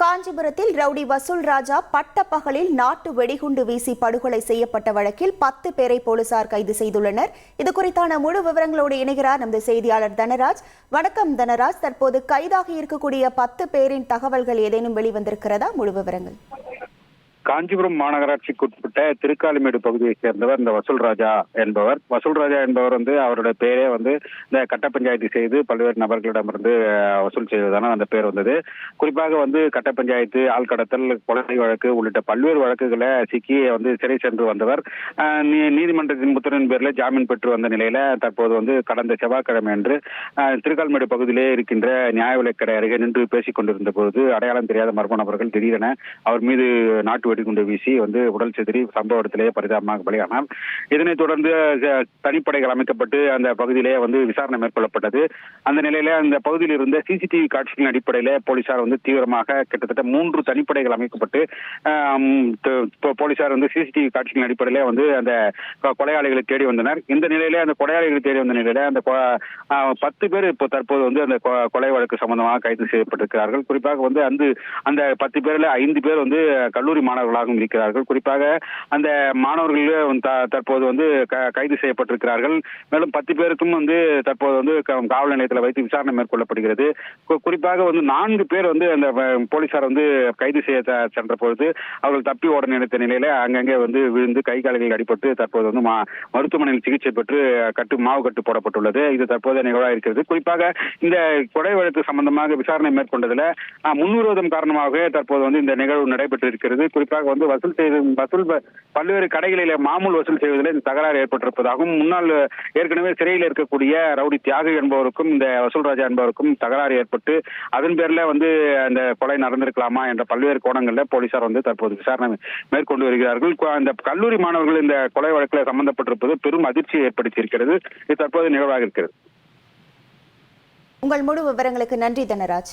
காஞ்சிபுரத்தில் ரவுடி வசூல் ராஜா பட்டப்பகலில் நாட்டு வெடிகுண்டு வீசி படுகொலை செய்யப்பட்ட வழக்கில் பத்து பேரை போலீசார் கைது செய்துள்ளனர். இது குறித்தான முழு விவரங்களோடு இணைகிறார் நமது செய்தியாளர் தனராஜ். வணக்கம் தனராஜ். தற்போது கைதாகி இருக்கக்கூடிய பத்து பேரின் தகவல்கள் ஏதேனும் வெளிவந்திருக்கிறதா? முழு விவரங்கள். காஞ்சிபுரம் மாநகராட்சிக்கு உட்பட்ட திருக்காலிமேடு பகுதியைச் சேர்ந்தவர் இந்த வசூல் ராஜா என்பவர். வசூல் ராஜா என்பவர் வந்து அவருடைய பேரே வந்து இந்த கட்ட பஞ்சாயத்து செய்து பல்வேறு நபர்களிடமிருந்து வசூல் செய்வதான அந்த பேர் வந்தது. குறிப்பாக வந்து கட்ட பஞ்சாயத்து ஆள்கடத்தல் கொலை வழக்கு உள்ளிட்ட பல்வேறு வழக்குகளை சிக்கி வந்து சிறை சென்று வந்தவர். நீ- நீதிமன்றத்தின் உத்தரவின் பேரில் ஜாமீன் பெற்று வந்த நிலையில தற்போது வந்து கடந்த செவ்வாய்க்கிழமை அன்று திருக்கால்மேடு பகுதியிலே இருக்கின்ற நியாய விலைக்கடை அருகே நின்று பேசிக் கொண்டிருந்த பொழுது அடையாளம் தெரியாத மர்ம நபர்கள் திடீரென அவர் மீது நாட்டு வெடிகுண்டு வீசி வந்து உடல் சிதறி சம்பவ இடத்திலேயே பரிதாபமாக பலியானார். இதனைத் தொடர்ந்து தனிப்படைகள் அமைக்கப்பட்டு அந்த பகுதியிலே வந்து விசாரணை மேற்கொள்ளப்பட்டது. அந்த நிலையில அந்த பகுதியில் இருந்த சிசிடிவி காட்சிகளின் அடிப்படையில போலீசார் வந்து தீவிரமாக கிட்டத்தட்ட மூன்று தனிப்படைகள் அமைக்கப்பட்டு போலீசார் வந்து சிசிடிவி காட்சிகளின் அடிப்படையில வந்து அந்த கொலையாளிகளை தேடி வந்தனர். இந்த நிலையில அந்த கொலையாளிகளை தேடி வந்த நிலையில அந்த பத்து பேர் இப்போ தற்போது வந்து அந்த கொலை வழக்கு சம்பந்தமாக கைது செய்யப்பட்டிருக்கிறார்கள். குறிப்பாக வந்து அந்த அந்த பத்து பேர்ல ஐந்து பேர் வந்து கல்லூரி மாணவர்களாகவும் இருக்கிறார்கள். குறிப்பாக அந்த மாணவர்கள் த- தற்போது வந்து க- கைது செய்யப்பட்டிருக்கிறார்கள். மேலும் பத்து பேருக்கும் வந்து தற்போது வந்து க- காவல் நிலையத்தில் வைத்து விசாரணை மேற்கொள்ளப்படுகிறது. குறிப்பாக வந்து நான்கு பேர் வந்து அந்த போலீசார் வந்து கைது செய்ய சென்ற பொழுது அவர்கள் தப்பி ஓட நினைத்த நிலையில அங்கங்கே வந்து விழுந்து கை கால்கள் அடிபட்டு தற்போது வந்து மா- மருத்துவமனையில் சிகிச்சை பெற்று கட்டு மாவு கட்டு போடப்பட்டுள்ளது. இது தற்போதைய நிகழ்வாக இருக்கிறது. குறிப்பாக இந்த கொலை வழக்கு சம்பந்தமாக விசாரணை மேற்கொண்டதுல ஆஹ், முன்விரோதம் காரணமாக தற்போது வந்து இந்த நிகழ்வு நடைபெற்று இருக்கிறது குறிப்பாக வந்து வசூல் செய்து வசூல் பல்வேறு கடைகளில மாமூல் வசூல் செய்வதில் இந்த தகராறு ஏற்பட்டிருப்பதாகவும் முன்னாள் ஏற்கனவே சிறையில் இருக்கக்கூடிய ரவுடி தியாகு என்பவருக்கும் இந்த வசூல் ராஜா என்பவருக்கும் தகராறு ஏற்பட்டு அதன் பேர்ல வந்து அந்த கொலை நடந்திருக்கலாமா என்ற பல்வேறு கோணங்களில் போலீசார் வந்து தற்போது விசாரணை மேற்கொண்டு வருகிறார்கள். அந்த கல்லூரி மாணவர்கள் இந்த கொலை வழக்கில் சம்பந்தப்பட்டிருப்பது பெரும் அதிர்ச்சியை ஏற்படுத்தி இருக்கிறது இது தற்போது நிகழ்வாக இருக்கிறது. உங்கள் முழு விவரங்களுக்கு நன்றி தனராஜ்.